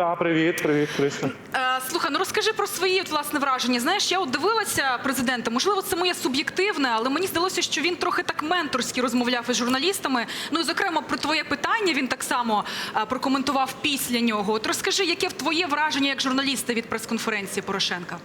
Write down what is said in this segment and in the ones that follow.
Та, привіт, привіт, Христа. Е, Слухай, ну розкажи про свої власне враження. Знаєш, я от дивилася президента. Можливо, це моє суб'єктивне, але мені здалося, що він трохи так менторськи розмовляв із журналістами. Ну і зокрема про твоє питання він так само е, прокоментував після нього. От розкажи, яке твоє враження як журналіста від прес-конференції Порошенка?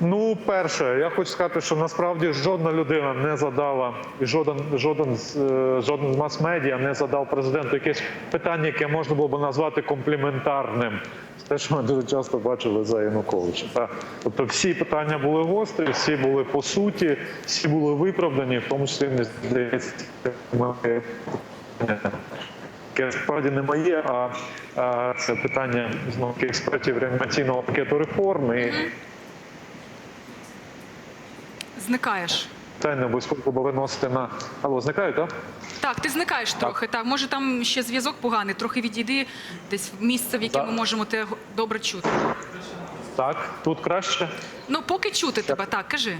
Ну, перше, я хочу сказати, що насправді жодна людина не задала, жоден, жоден, е, жоден мас-медіа не задав президенту якесь питання, яке можна було б назвати компліментарним. Це те, що ми дуже часто бачили за Януковича. Та, тобто всі питання були гострі, всі були по суті, всі були виправдані, в тому числі мені здається, яке справді не моє, а, а це питання знову експертів реанімаційного пакету реформ. І Зникаєш. Та не обов'язково виносити на Алло, зникають, так? Так, ти зникаєш трохи. Так, може там ще зв'язок поганий. Трохи відійди десь в місце, в яке Так. ми можемо тебе добре чути. Так, тут краще. Ну, поки чути тебе, так, кажи.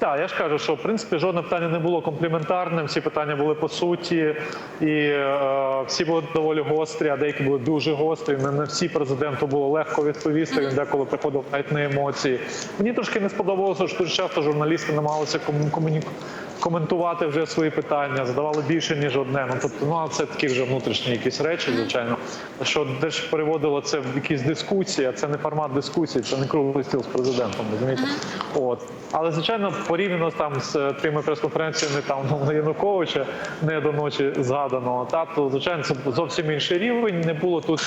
Так, я ж кажу, що в принципі жодне питання не було компліментарним, всі питання були по суті, і е, всі були доволі гострі, а деякі були дуже гострі. Не на всі президенту було легко відповісти. Він деколи приходив навіть на емоції. Мені трошки не сподобалося, що дуже часто журналісти намагалися кому- комуні- коментувати вже свої питання, задавали більше ніж одне. Ну тобто, ну а це такі вже внутрішні якісь речі, звичайно. Що теж переводило це в якісь дискусії, а це не формат дискусії, це не круглий стіл з президентом. Розумієте? От. Але звичайно, порівняно там з е, тими прес-конференціями там ну, Януковича не до ночі згаданого, та то звичайно це зовсім інший рівень. Не було тут.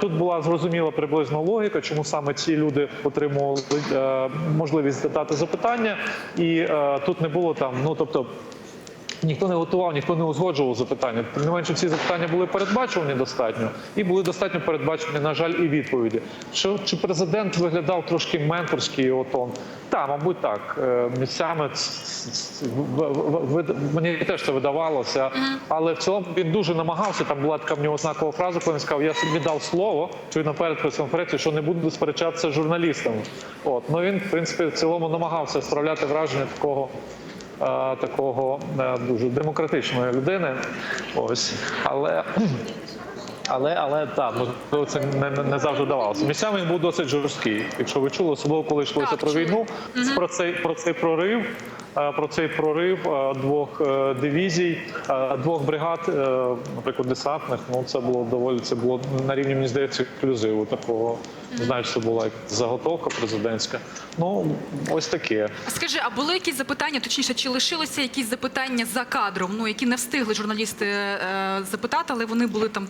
Тут була зрозуміла приблизно логіка, чому саме ці люди отримували е, можливість задати запитання, і е, тут не було там. Ну тобто. Ніхто не готував, ніхто не узгоджував запитання. Тим не менше, ці запитання були передбачувані достатньо, і були достатньо передбачені, на жаль, і відповіді. Що чи президент виглядав трошки менторський його тон? Так, мабуть, так. Е, Місцями мені теж це видавалося, але в цілому він дуже намагався. Там була така в нього знакова фраза, коли він сказав: Я собі дав слово, чи наперед прес-конференції, що не буду сперечатися з журналістами. От ну він, в принципі, в цілому намагався справляти враження такого такого е, дуже демократичної людини. Ось, але. Але, але так, можливо, це не, не, не завжди давалося. Місцями він був досить жорсткий. Якщо ви чули, особливо коли йшлося Так, про війну, про цей про цей прорив, е, про цей прорив е, двох е, дивізій, двох бригад, наприклад, десантних. Ну це було доволі. Це було на рівні, мені здається, ексклюзиву такого. Не знаю, чи це була як заготовка президентська. Ну ось таке. Скажи, а були якісь запитання, точніше, чи лишилися якісь запитання за кадром, ну які не встигли журналісти е, запитати, але вони були там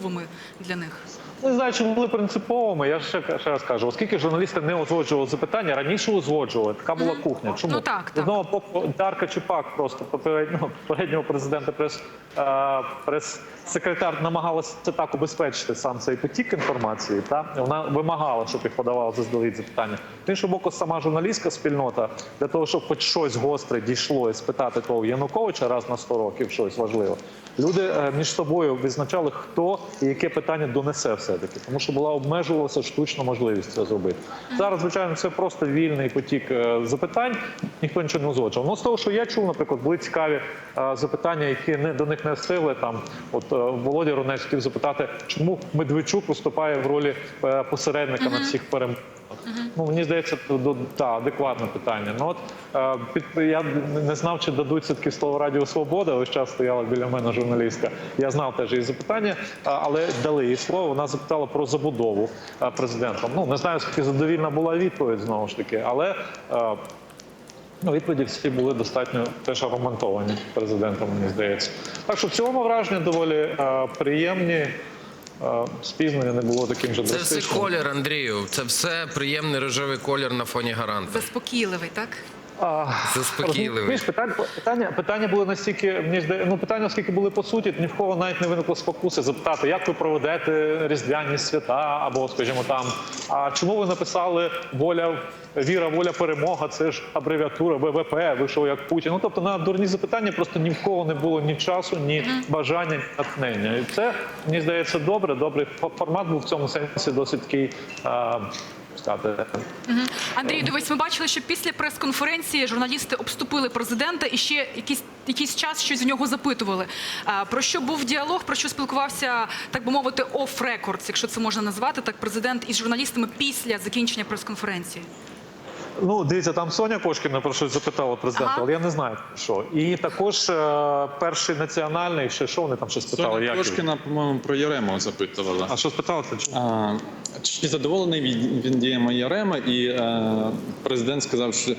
принциповими для них? Не знаю, чи були принциповими. Я ще, ще раз кажу, оскільки журналісти не узгоджували запитання, раніше узгоджували. Така була кухня. Чому Ну, так, так. одного боку Дарка Чупак, просто попереднього попереднього президента прес, е, прес-секретар намагалася так убезпечити сам цей потік інформації. Та вона вимагала, щоб їх подавали заздалегідь запитання. З іншого боку, сама журналістська спільнота для того, щоб хоч щось гостре дійшло і спитати того Януковича раз на 100 років щось важливе. Люди е, між собою визначали, хто і яке питання донесе все-таки, тому що була обмежувалася штучна можливість це зробити. Зараз, звичайно, це просто вільний потік е, запитань, ніхто нічого не узгоджував. Ну, з того, що я чув, наприклад, були цікаві е, запитання, які не до них не встигли. Там, от е, Володя Ронець хотів запитати, чому Медведчук виступає в ролі посередника на всіх Ну, мені здається, до, до, та, адекватне питання. Ну, от, е, під, я не знав, чи дадуть все-таки слово Радіо Свобода. Ось час стояла біля мене журналістка. Я знав теж її запитання, але дали їй слово. Вона запитала про забудову е, президентом. Ну, не знаю, скільки задовільна була відповідь знову ж таки, але. е, Ну, відповіді всі були достатньо теж аргументовані президентом, мені здається. Так що в цілому враження доволі е, приємні. Спізнення не було таким же Це все колір, Андрію. Це все приємний рожевий колір на фоні гаранта. Заспокійливий, так? Заспокійливий. питання, питання, питання були настільки, ну питання, оскільки були по суті, ні в кого навіть не виникло спокуси запитати, як ви проведете різдвяні свята, або, скажімо, там, а чому ви написали воля, віра, воля, перемога, це ж абревіатура ВВП, ви що як Путін. Ну тобто на дурні запитання просто ні в кого не було ні часу, ні бажання, ні натхнення. І це мені здається добре. Добрий формат був в цьому сенсі досить такий. А, Мгм. Андрій, дивись, ми бачили, що після прес-конференції журналісти обступили президента і ще якийсь, якийсь час щось в нього запитували. Про що був діалог, про що спілкувався, так би мовити, оф-рекордс, якщо це можна назвати, так президент із журналістами після закінчення прес-конференції. Ну, дивіться, там Соня Кошкіна про щось запитала президента, Ага. але я не знаю про що. І також е, перший національний, ще що вони там щось питали? Соня як? Кошкіна, по-моєму, про Ярему запитувала. А що спитала? А, чи задоволений він, він діями Ярема, і е, президент сказав, що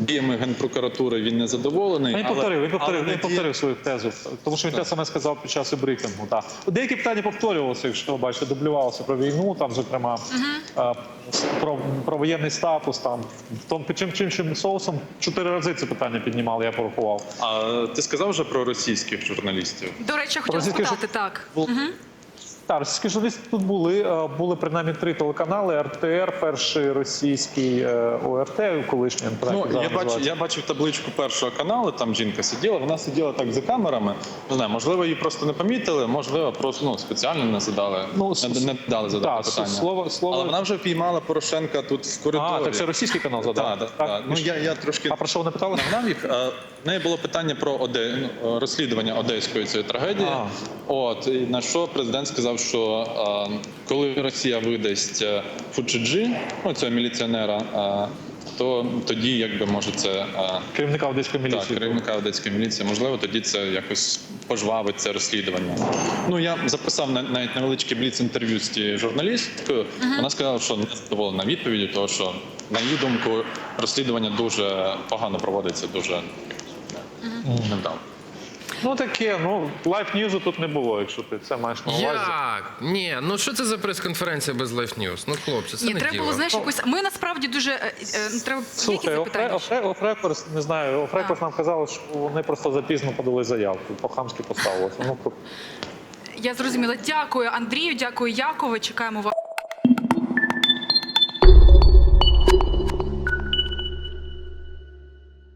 діями генпрокуратури він не задоволений. Він але- повторив, він повторив, але він повторив свою тезу, тому що він те саме сказав під час брифінгу. Так. Деякі питання повторювалися, якщо ви бачите, дублювалося про війну, там, зокрема, е, про, про воєнний статус, там, том, під чим, чим, чим соусом чотири рази це питання піднімали, я порахував. А ти сказав вже про російських журналістів? До речі, я хотіла спитати так. Бу- Російські журналісти тут були. е, Були принаймні три телеканали: РТР, перший російський е, ОРТ, колишній Ну, я бачу, я бачив табличку першого каналу, там жінка сиділа, вона сиділа так за камерами. Не знаю, можливо, її просто не помітили, можливо, просто ну, спеціально не задали, Ну, не, не дали задати Так, питання. слово, слово... Але вона вже впіймала Порошенка тут в коридорі. А, так це російський канал задав. Так, так, так. Ну, я, я трошки А про що вони питали? нагнав їх. Е, В неї було питання про Оде... ну, розслідування одеської цієї трагедії. А. От і на що президент сказав, що коли Росія видасть е, Фуджиджі, ну цього міліціонера, то тоді якби може це Керівника одеської так, міліції. керівника одеської міліції, можливо, тоді це якось пожвавить це розслідування. Ну я записав навіть невеличке бліц інтерв'ю з тією журналісткою. Вона сказала, що не задоволена відповіддю, тому що на її думку розслідування дуже погано проводиться, дуже невдало. Ну таке, ну лайф ньюзу тут не було, якщо ти це маєш на увазі. Як? Ні, ну що це за прес-конференція без Life News? Ну, хлопці, це Ні, не треба діло. було знаєш якось. Ми насправді дуже е, е, треба Слухай, запитання. Офре- Офре- Офрекорс, не знаю, Офрекорс нам казали, що вони просто запізно подали заявку, по-хамськи поставилося. Ну, Я зрозуміла. Дякую, Андрію, дякую, Якове. Чекаємо вас.